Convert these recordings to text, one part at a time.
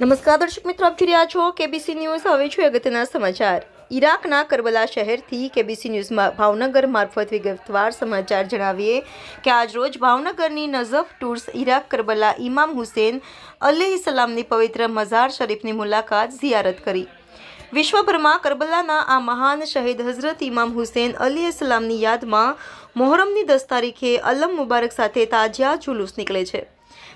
નમસ્કાર દર્શક મિત્રો, આપ જોઈ રહ્યા છો કેબીસી ન્યૂઝ હવે છું અગત્યના સમાચાર. ઈરાકના કરબલા શહેરથી કેબીસી ન્યૂઝમાં ભાવનગર મારફત વિગતવાર સમાચાર જણાવીએ કે આજરોજ ભાવનગરની નઝફ ટૂર્સ ઈરાક કરબલા ઇમામ હુસેન અલ્લેહ સલામની પવિત્ર મઝાર શરીફની મુલાકાત ઝિયારત કરી. વિશ્વભરમાં કરબલાના આ મહાન શહીદ હઝરત ઇમામ હુસેન અલી સલામની યાદમાં મોહરમની દસ તારીખે અલમ મુબારક સાથે તાજિયા જુલુસ નીકળે છે.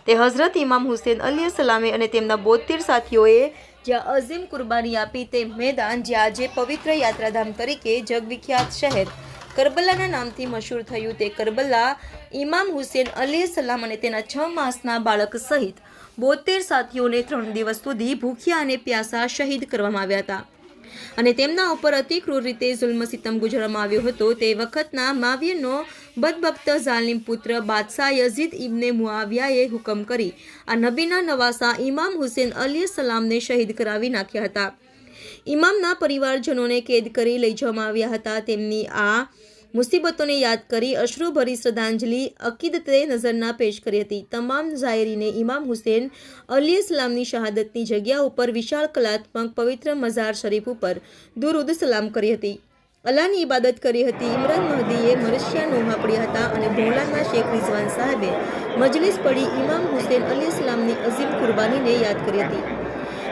તે હઝરત ઇમામ હુસેન અલી સલામે અને તેમના બોતેર સાથીઓએ જ્યાં અઝીમ કુરબાની આપી તે મેદાન જ્યાં આજે પવિત્ર યાત્રાધામ તરીકે જગવિખ્યાત શહેર કરબલાના નામથી મશહૂર થયું તે કરબલા, ઇમામ હુસેન અલી સલામ અને તેના છ માસના બાળક સહિત બોતેર સાથીઓને ત્રણ દિવસ સુધી ભૂખ્યા અને પ્યાસા શહીદ કરવામાં આવ્યા હતા. અને તેમના ઉપર અતિક્રૂર રીતે જુલ્મ સિતમ ગુજરવામાં આવ્યો હતો. તે વખતના માવિયનો બદબખ્ત ઝાલિમ પુત્ર બાદશાહ યઝીદ ઇબને મુઆવિયાએ હુકમ કરી. આ નબીના નવાસા ઇમામ હુસેન અલી સલામને શહીદ કરાવી નાખ્યા હતા. ઇમામના પરિવારજનોને કેદ કરી લઈ જવામાં આવ્યા હતા. તેમની આ મુસીબતોને યાદ કરી અશ્રુભરી શ્રદ્ધાંજલિ અકીદતે નજરના પેશ કરી હતી. તમામ ઝાયરીને ઇમામ હુસેન અલી ઇસ્લામની શહાદતની જગ્યા ઉપર વિશાળ કલાત્મક પવિત્ર મઝાર શરીફ ઉપર દુરુદ સલામ કરી હતી. અલ્લાહની ઇબાદત કરી હતી. ઇમરાન મહદીએ મરશિયા નોહા પડ્યા હતા અને ભોલાના શેખ રિઝવાન સાહેબે મજલિસ પડી ઇમામ હુસેન અલી ઇસ્લામની અઝીમ કુરબાનીને યાદ કરી હતી.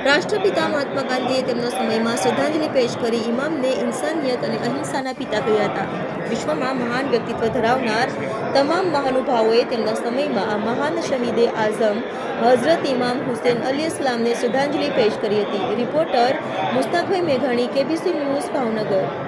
રાષ્ટ્રપિતા મહાત્મા ગાંધીએ તેમના સમયમાં શ્રદ્ધાંજલિ પેશ કરી ઇમામને ઇન્સાનિયત અને અહિંસાના પિતા કહ્યા હતા. વિશ્વમાં મહાન વ્યક્તિત્વ ધરાવનાર તમામ મહાનુભાવોએ તેમના સમયમાં આ મહાન શહીદે આઝમ હઝરત ઇમામ હુસેન અલી ઇસ્લામને શ્રદ્ધાંજલિ પેશ કરી હતી. રિપોર્ટર મુસ્તાકભાઈ મેઘાણી, કેબીસી ન્યૂઝ ભાવનગર.